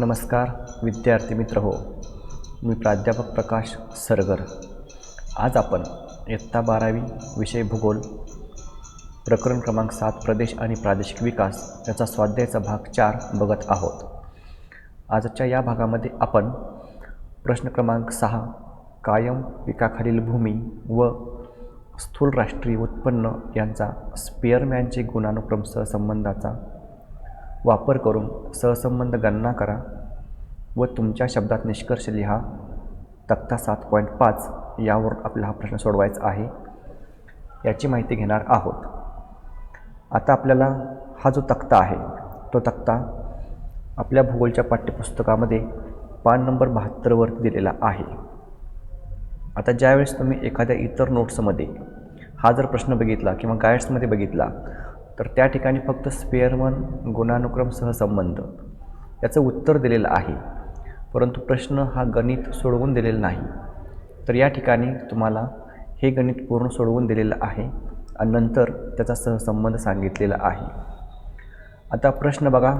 नमस्कार विद्यार्थी मित्र हो. मी प्राध्यापक प्रकाश सरगर. आज आपण इयत्ता बारावी विषय भूगोल प्रकरण क्रमांक सात प्रदेश आणि प्रादेशिक विकास याचा स्वाध्यायाचा भाग चार बघत आहोत. आजच्या या भागामध्ये आपण प्रश्न क्रमांक सहा कायम पिकाखालील भूमी व स्थूल राष्ट्रीय उत्पन्न यांचा स्पेअरमॅनचे गुणानुक्रम सहसंबंधाचा वापर करून सहसंबंध गणना करा व तुमच्या शब्दात निष्कर्ष लिहा. तक्ता सात पॉईंट पाच यावर आपला हा प्रश्न सोडवायचा आहे. याची माहिती घेणार आहोत. आता आपल्याला हा जो तक्ता आहे तो तक्ता आपल्या भूगोलच्या पाठ्यपुस्तकामध्ये पान नंबर बहात्तरवरती दिलेला आहे. आता ज्यावेळेस तुम्ही एखाद्या इतर नोट्समध्ये हा जर प्रश्न बघितला किंवा गाईड्समध्ये बघितला तर त्या ठिकाणी फक्त स्पेअरमन गुणानुक्रम सहसंबंध याचं उत्तर दिलेलं आहे. परंतु प्रश्न हा गणित सोडवून दिलेला नाही. तर या ठिकाणी तुम्हाला हे गणित पूर्ण सोडवून दिलेलं आहे आणि नंतर त्याचा सहसंबंध सांगितलेला आहे. आता प्रश्न बघा.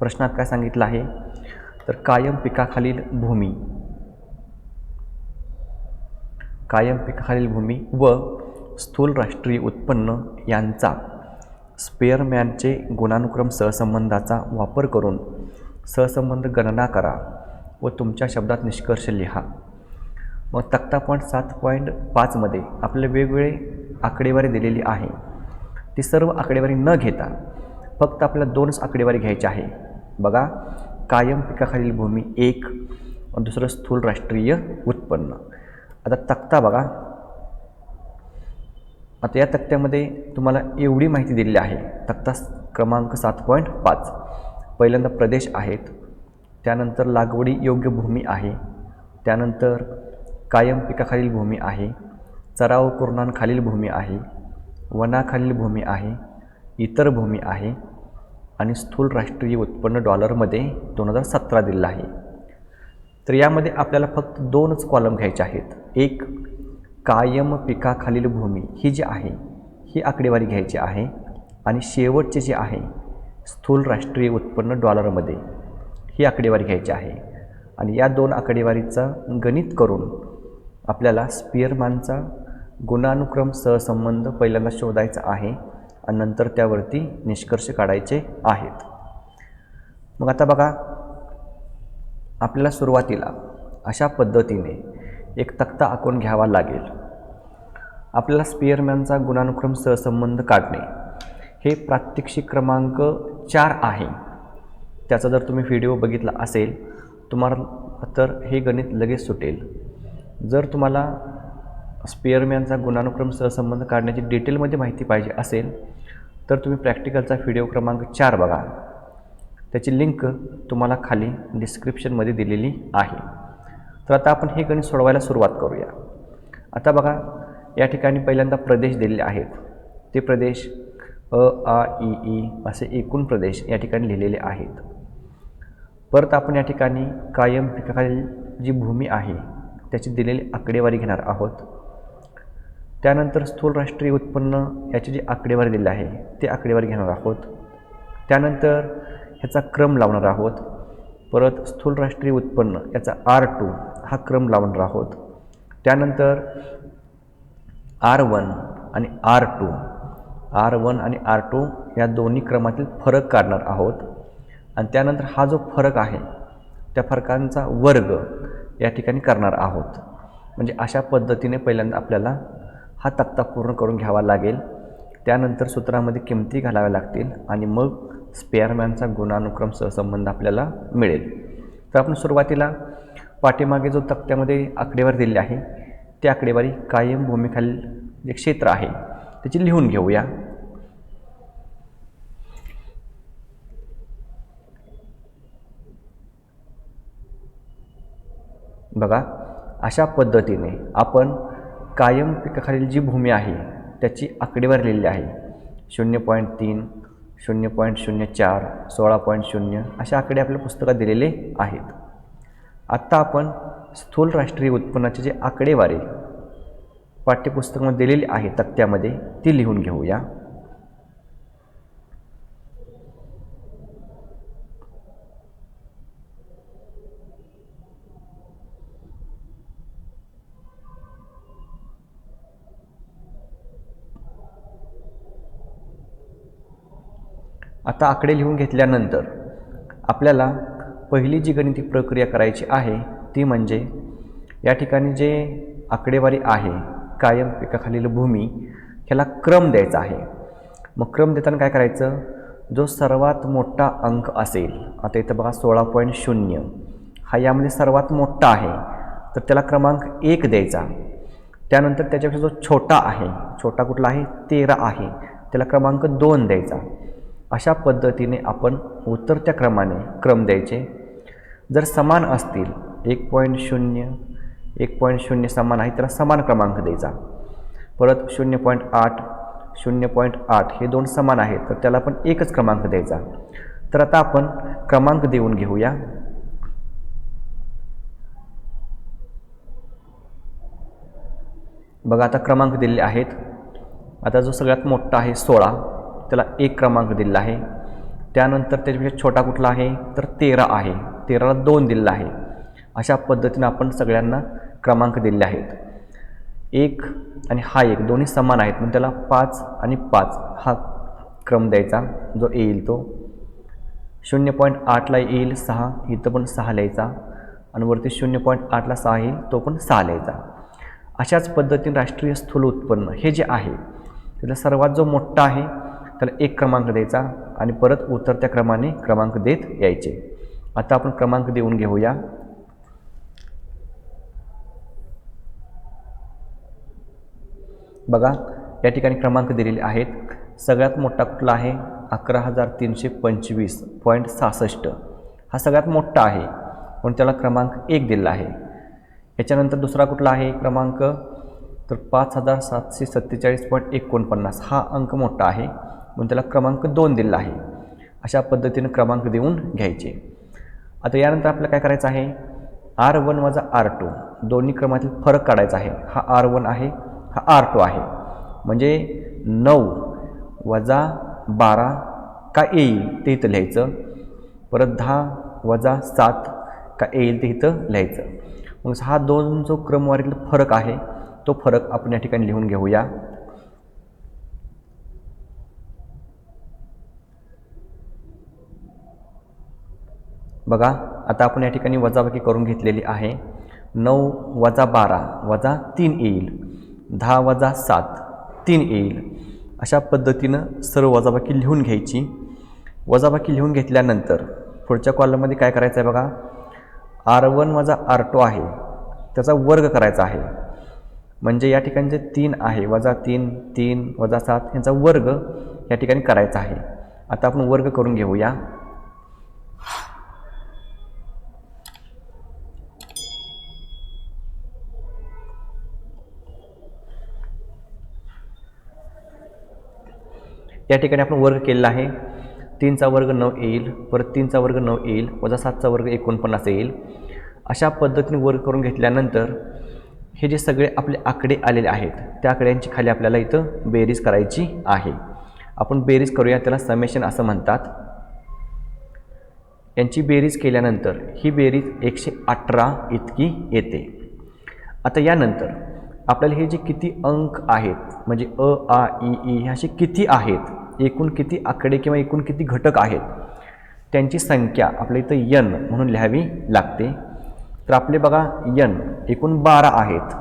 प्रश्नात काय सांगितलं आहे? तर कायम पिकाखालील भूमी. कायम पिकाखालील भूमी व स्थूल राष्ट्रीय उत्पन्न यांचा स्पेअरमॅनचे गुणानुक्रम सहसंबंधाचा वापर करून सहसंबंध गणना करा व तुमच्या शब्दात निष्कर्ष लिहा. मग तक्ता पॉईंट सात पॉईंट पाचमध्ये आपले वेगवेगळे आकडेवारी दिलेली आहे. ती सर्व आकडेवारी न घेता फक्त आपल्याला दोनच आकडेवारी घ्यायची आहे. बघा कायम पिकाखालील भूमी एक दुसरं स्थूल राष्ट्रीय उत्पन्न. आता तक्ता बघा. आता या तक्त्यामध्ये तुम्हाला एवढी माहिती दिलेली आहे. तक्ता क्रमांक सात पॉईंट पाच. पहिल्यांदा प्रदेश आहेत. त्यानंतर लागवडी योग्य भूमी आहे. त्यानंतर कायम पिकाखालील भूमी आहे. चराव कुरणांखालील भूमी आहे. वनाखालील भूमी आहे. इतर भूमी आहे. आणि स्थूल राष्ट्रीय उत्पन्न डॉलरमध्ये दोन हजार सतरा दिलेलं आहे. तर यामध्ये आपल्याला फक्त दोनच कॉलम घ्यायचे आहेत. एक कायम पिकाखालील भूमी ही जी आहे ही आकडेवारी घ्यायची आहे आणि शेवटचे जे आहे स्थूल राष्ट्रीय उत्पन्न डॉलरमध्ये ही आकडेवारी घ्यायची आहे. आणि या दोन आकडेवारीचं गणित करून आपल्याला स्पियरमानचा गुणानुक्रम सहसंबंध पहिल्यांदा शोधायचा आहे आणि नंतर त्यावरती निष्कर्ष काढायचे आहेत. मग आता बघा आपल्याला सुरुवातीला अशा पद्धतीने एक तक्ता आखून घ्यावा लागेल. आपल्याला स्पिअरमॅनचा गुणानुक्रम सहसंबंध काढणे हे प्रात्यक्षिक क्रमांक चार आहे. त्याचा जर तुम्ही व्हिडिओ बघितला असेल तुम्हाला तर हे गणित लगेच सुटेल. जर तुम्हाला स्पेअरमॅनचा गुणानुक्रम सहसंबंध काढण्याची डिटेलमध्ये माहिती पाहिजे असेल तर तुम्ही प्रॅक्टिकलचा व्हिडिओ क्रमांक चार बघा. त्याची लिंक तुम्हाला खाली डिस्क्रिप्शनमध्ये दिलेली आहे. तर आता आपण हे गणित सोडवायला सुरुवात करूया. आता बघा या ठिकाणी पहिल्यांदा प्रदेश दिलेले आहेत. ते प्रदेश अ आ ई ई असे एकूण प्रदेश या ठिकाणी लिहिलेले आहेत. परत आपण या ठिकाणी कायम पिकाखालील जी भूमी आहे त्याची दिलेली आकडेवारी घेणार आहोत. त्यानंतर स्थूल राष्ट्रीय उत्पन्न याची जी आकडेवारी दिली आहे ते आकडेवारी घेणार आहोत. त्यानंतर ह्याचा क्रम लावणार आहोत. परत स्थूल राष्ट्रीय उत्पन्न याचा आर टू हा क्रम लावणार आहोत त्यानंतर आर वन आणि आर टू. आर वन आणि आर टू या दोन्ही क्रमातील फरक काढणार आहोत. आणि त्यानंतर हा जो फरक आहे त्या फरकांचा वर्ग या ठिकाणी करणार आहोत. म्हणजे अशा पद्धतीने पहिल्यांदा आपल्याला हा तक्ता पूर्ण करून घ्यावा लागेल. त्यानंतर सूत्रामध्ये किमती घालाव्या लागतील आणि मग स्पेअरमॅनचा गुणानुक्रम सहसंबंध आपल्याला मिळेल. तर आपण सुरुवातीला पाठीमागे जो तक्त्यामध्ये आकडेवारी दिलेली आहे ती आकडेवारी कायम भूमीखालील जे क्षेत्र आहे त्याची लिहून घेऊया. बघा अशा पद्धतीने आपण कायम पिकाखालील जी भूमी आहे त्याची आकडेवारी लिहिलेली आहे. शून्य पॉईंट तीन शून्य पॉईंट शून्य चार सोळा पॉईंट शून्य अशा आकडे आपल्या पुस्तकात दिलेले आहेत. आत्ता आपण स्थूल राष्ट्रीय उत्पन्नाचे जे आकडेवारे पाठ्यपुस्तकामध्ये दिलेली आहे तक्त्यामध्ये ती लिहून घेऊया. आता आकडे लिहून घेतल्यानंतर आपल्याला पहिली जी गणिती प्रक्रिया करायची आहे ती म्हणजे या ठिकाणी जे आकडेवारी आहे कायम पिकाखालील भूमी ह्याला क्रम द्यायचा आहे. मग क्रम देताना काय करायचं? जो सर्वात मोठा अंक असेल आता इथं बघा सोळा पॉईंट शून्य हा यामध्ये सर्वात मोठा आहे तर त्याला क्रमांक एक द्यायचा. त्यानंतर त्याच्यापेक्षा जो छोटा आहे छोटा कुठला आहे? तेरा आहे त्याला क्रमांक दोन द्यायचा. अशा पद्धतीने आपण उतरत्या क्रमाने क्रम द्यायचे. जर समान असतील एक पॉईंट शून्य एक पॉईंट शून्य समान आहे त्याला समान क्रमांक द्यायचा. परत शून्य पॉईंट आठ शून्य पॉईंट आठ हे दोन समान आहेत तर त्याला पण एकच क्रमांक द्यायचा. तर आता आपण क्रमांक देऊन घेऊया. बघा आता क्रमांक दिलेले आहेत. आता जो सगळ्यात मोठा आहे सोळा त्याला एक क्रमांक दिलेला आहे. त्यानंतर त्याच्यापेक्षा छोटा कुठला आहे? तर तेरा आहे. तेराला दोन दिलेला आहे. अशा पद्धतीनं आपण सगळ्यांना क्रमांक दिलेले आहेत. एक आणि हा एक दोन्ही समान आहेत मग त्याला पाच आणि पाच हा क्रम द्यायचा जो येईल तो. शून्य पॉईंट आठला येईल सहा इथं पण सहा लिहायचा. आणि वरती शून्य पॉईंट आठला सहा येईल तो पण सहा लिहायचा. अशाच पद्धतीने राष्ट्रीय स्थूल उत्पन्न हे जे आहे त्याला सर्वात जो मोठा आहे त्याला एक क्रमांक द्यायचा आणि परत उतरत्या क्रमाने क्रमांक देत यायचे. आता आपण क्रमांक देऊन घेऊया. बघा या ठिकाणी क्रमांक दिलेले आहेत. सगळ्यात मोठा कुठला आहे? अकरा हजार तीनशे पंचवीस पॉईंट सहासष्ट. हा सगळ्यात मोठा आहे. म्हणून त्याला क्रमांक एक दिलेला आहे. याच्यानंतर दुसरा कुठला आहे क्रमांक? तर पाच हजार सातशे सत्तेचाळीस पॉईंट एकोणपन्नास. हा अंक मोठा आहे. म्हणून त्याला क्रमांक दोन दिलेला आहे. अशा पद्धतीनं क्रमांक देऊन घ्यायचे. आता यानंतर आपल्याला काय करायचं आहे? आर वन वजा आर टू. दोन्ही क्रमातील फरक काढायचा आहे. हा आर वन आहे हा आर टू आहे. म्हणजे नऊ वजा बारा का येईल ते इथं लिहायचं. परत दहा वजा सात का येईल ते इथं लिहायचं. मग हा दोन जो क्रमवारीतला फरक आहे तो फरक आपण या ठिकाणी लिहून घेऊया. बघा आता आपण या ठिकाणी वजाबाकी करून घेतलेली आहे. नऊ वजा बारा वजा तीन येईल. दहा वजा सात तीन येईल. अशा पद्धतीनं सर्व वजाबाकी लिहून घ्यायची. वजाबाकी लिहून घेतल्यानंतर पुढच्या कॉलममध्ये काय करायचं आहे बघा? आर वन वजा आर टू आहे. त्याचा वर्ग करायचा आहे. म्हणजे या ठिकाणी जे तीन आहे वजा तीन तीन वजा सात यांचा वर्ग या ठिकाणी करायचा आहे. आता आपण वर्ग करून घेऊया. या ठिकाणी आपण वर्ग केलेला आहे. तीनचा वर्ग नऊ येईल परत तीनचा वर्ग नऊ येईल वजा सातचा वर्ग एकोणपन्नास येईल. अशा पद्धतीने वर्ग करून घेतल्यानंतर हे जे सगळे आपले आकडे आलेले आहेत त्या आकड्यांची खाली आपल्याला इथं बेरीज करायची आहे. आपण बेरीज करूया त्याला समेशन असं म्हणतात. यांची बेरीज केल्यानंतर ही बेरीज एकशे अठरा इतकी येते. आता यानंतर आपल्याला हे जे किती अंक आहेत म्हणजे अ आ ई ई अशी असे किती आहेत एकूण किती आकडे किंवा एकूण किती घटक आहेत त्यांची संख्या आपल्या इथं यन म्हणून लिहावी लागते. तर आपले बघा यन एकूण बारा आहेत.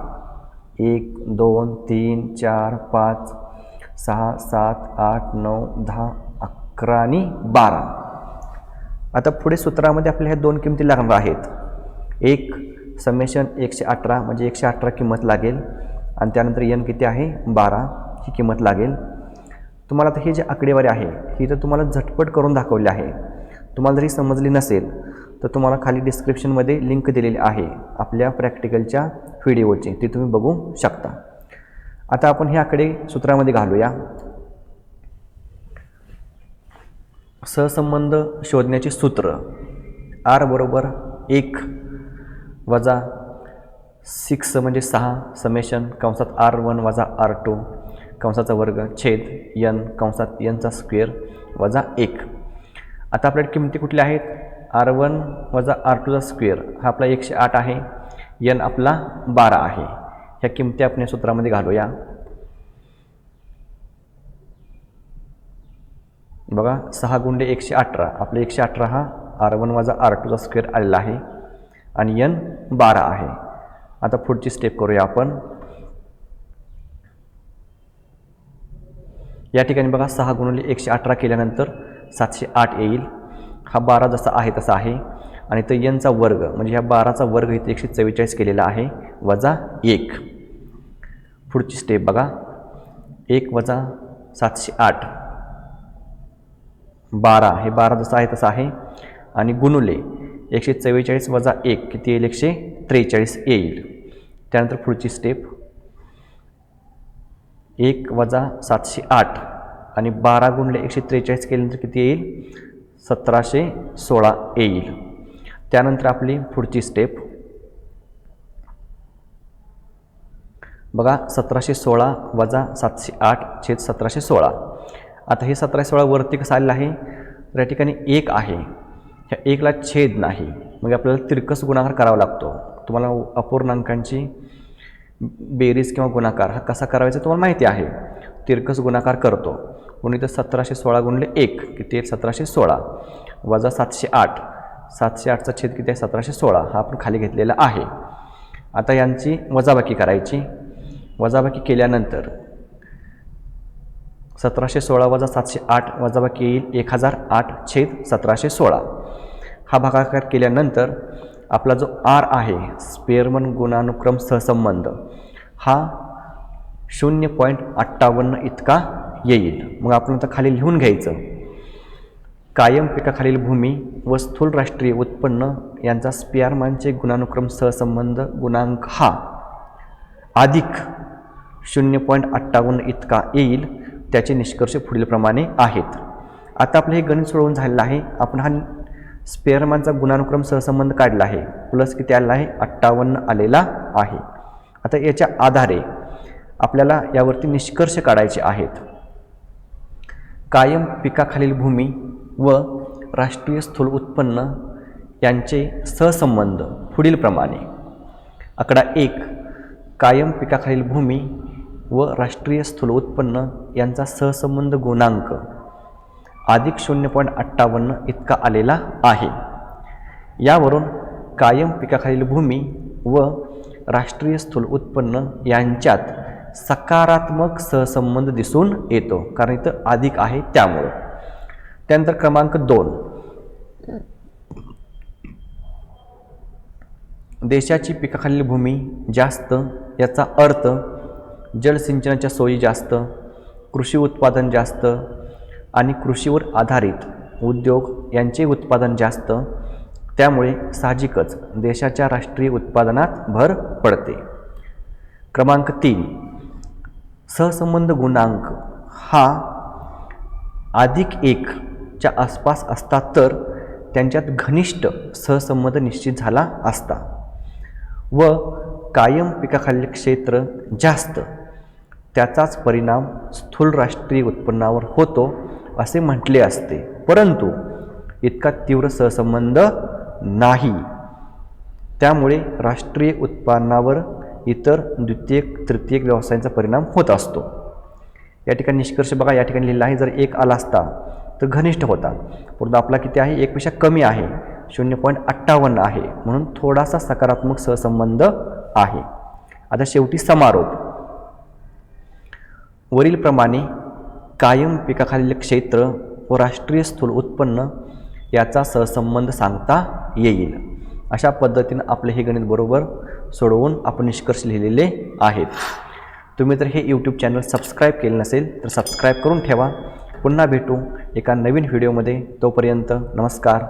एक दोन तीन चार पाच सहा सात आठ नऊ दहा अकरा आणि बारा. आता पुढे सूत्रामध्ये आपल्या ह्या दोन किमती लागणार आहेत. एक समेशन एकशे अठरा म्हणजे एकशे अठरा किंमत लागेल. आणि त्यानंतर यन किती आहे? बारा. ही किंमत लागेल. तुम्हाला आता हे जे आकडेवारी आहे ही तर तुम्हाला झटपट करून दाखवली आहे. तुम्हाला जरी समजली नसेल तर तुम्हाला खाली डिस्क्रिप्शनमध्ये लिंक दिलेली आहे आपल्या प्रॅक्टिकलच्या व्हिडिओची ती तुम्ही बघू शकता. आता आपण हे आकडे सूत्रामध्ये घालूया. सहसंबंध शोधण्याचे सूत्र. आर बरोबर एक वजा सिक्स म्हणजे सहा समेशन कंसात आर वन वजा आर टू कंसाचा वर्ग छेद यन कंसात यनचा स्क्वेअर वजा एक. आता आपल्या किमती कुठल्या आहेत? आर वन वजा आर टूचा स्क्वेअर. हा आपला एकशे आठ आहे. यन आपला बारा आहे. ह्या किमती आपण या सूत्रामध्ये घालूया. बघा सहा गुंडे एकशे अठरा. आपले एकशे अठरा हा आर वन वजा आर टूचा स्क्वेअर आलेला आहे. आणि यन बारा आहे. आता पुढची स्टेप करूया आपण. या ठिकाणी बघा सहा गुणिले एकशे अठरा केल्यानंतर सातशे आठ येईल. हा बारा जसा आहे तसा आहे. आणि तर यनचा वर्ग म्हणजे ह्या बाराचा वर्ग इथे एकशे चव्वेचाळीस केलेला आहे वजा एक. पुढची स्टेप बघा. एक वजा सातशे आठ. बारा हे बारा जसं आहे तसं आहे. आणि गुणुले एकशे चव्वेचाळीस वजा एक किती येईल? एकशे त्रेचाळीस येईल. त्यानंतर पुढची स्टेप एक वजा सातशे आठ आणि बारा गुणले एकशे त्रेचाळीस केल्यानंतर किती येईल? सतराशे सोळा येईल. त्यानंतर आपली पुढची स्टेप बघा सतराशे सोळा वजा सातशे आठ छेद सतराशे सोळा. आता हे सतराशे सोळा वरती कसं आलेलं आहे? तर या ठिकाणी एक आहे. ह्या एकला छेद नाही. मग आपल्याला तिरकस गुणाकार करावा लागतो. तुम्हाला अपूर्णांकांची बेरीज किंवा गुणाकार हा कसा करायचा तुम्हाला माहिती आहे. तिरकस गुणाकार करतो. म्हणून इथं सतराशे सोळा गुणले एक किती आहे? सतराशे सोळा. वजा सातशे आठ. सातशे आठचा छेद किती आहे? सतराशे सोळा. हा आपण खाली घेतलेला आहे. आता यांची वजाबाकी करायची. वजाबाकी केल्यानंतर सतराशे सोळा वजा सातशे आठ वजाबाकी येईल एक हजार आठ छेद सतराशे सोळा. हा भागाकार केल्यानंतर आपला जो आर आहे स्पेअरमन गुणानुक्रम सहसंबंध हा शून्य पॉईंट अठ्ठावन्न इतका येईल. मग आपण आता खाली लिहून घ्यायचं. कायम पिकाखालील भूमी व स्थूल राष्ट्रीय उत्पन्न यांचा स्पेअरमनचे गुणानुक्रम सहसंबंध गुणांक हा अधिक शून्य पॉईंट अठ्ठावन्न इतका येईल त्याचे निष्कर्ष पुढीलप्रमाणे आहेत. आता आपलं हे गणित सोडवून झालेलं आहे. आपण हा स्पेअरमॅनचा गुणानुक्रम सहसंबंध काढला आहे. प्लस किती आलेला आहे? अठ्ठावन्न आलेला आहे. आता याच्या आधारे आपल्याला यावरती निष्कर्ष काढायचे आहेत. कायम पिकाखालील भूमी व राष्ट्रीय स्थूल उत्पन्न यांचे सहसंबंध पुढीलप्रमाणे आकडा एक कायम पिकाखालील भूमी व राष्ट्रीय स्थूल उत्पन्न यांचा सहसंबंध गुणांक. अधिक शून्य पॉईंट अठ्ठावन्न इतका आलेला आहे. यावरून कायम पिकाखालील भूमी व राष्ट्रीय स्थूल उत्पन्न यांच्यात सकारात्मक सहसंबंध दिसून येतो कारण इथं अधिक आहे त्यामुळं. त्यानंतर क्रमांक दोन. देशाची पिकाखालील भूमी जास्त याचा अर्थ जलसिंचनाच्या सोयी जास्त कृषी उत्पादन जास्त आणि कृषीवर आधारित उद्योग यांचे उत्पादन जास्त त्यामुळे साहजिकच देशाच्या राष्ट्रीय उत्पादनात भर पडते. क्रमांक तीन. सहसंबंध गुणांक. हा अधिक एकच्या आसपास असता तर त्यांच्यात घनिष्ठ सहसंबंध निश्चित झाला असता. व कायम पिकाखालील क्षेत्र जास्त त्याचाच परिणाम स्थूल राष्ट्रीय उत्पन्नावर होतो. असे म्हटले असते. परंतु इतका तीव्र सहसंबंध नाही. त्यामुळे राष्ट्रीय उत्पन्नावर इतर द्वितीयक तृतीयक व्यवसायांचा परिणाम होत असतो. या ठिकाणी निष्कर्ष बघा या ठिकाणी लिहिला आहे जर एक आला असता तर घनिष्ठ होता. परंतु आपला किती आहे? एकपेक्षा कमी आहे. शून्य पॉईंट अठ्ठावन्न आहे. म्हणून थोडासा सकारात्मक सहसंबंध आहे. आता शेवटी समारोप. वरीलप्रमाणे कायम पिकाखालील क्षेत्र व राष्ट्रीय स्थूल उत्पन्न याचा सहसंबंध सांगता येईल. अशा पद्धतीनं आपले हे गणित बरोबर सोडवून आपण निष्कर्ष लिहिलेले आहेत. तुम्ही जर हे यूट्यूब चॅनल सबस्क्राईब केले नसेल तर सबस्क्राईब करून ठेवा. पुन्हा भेटू एका नवीन व्हिडिओमध्ये तोपर्यंत नमस्कार.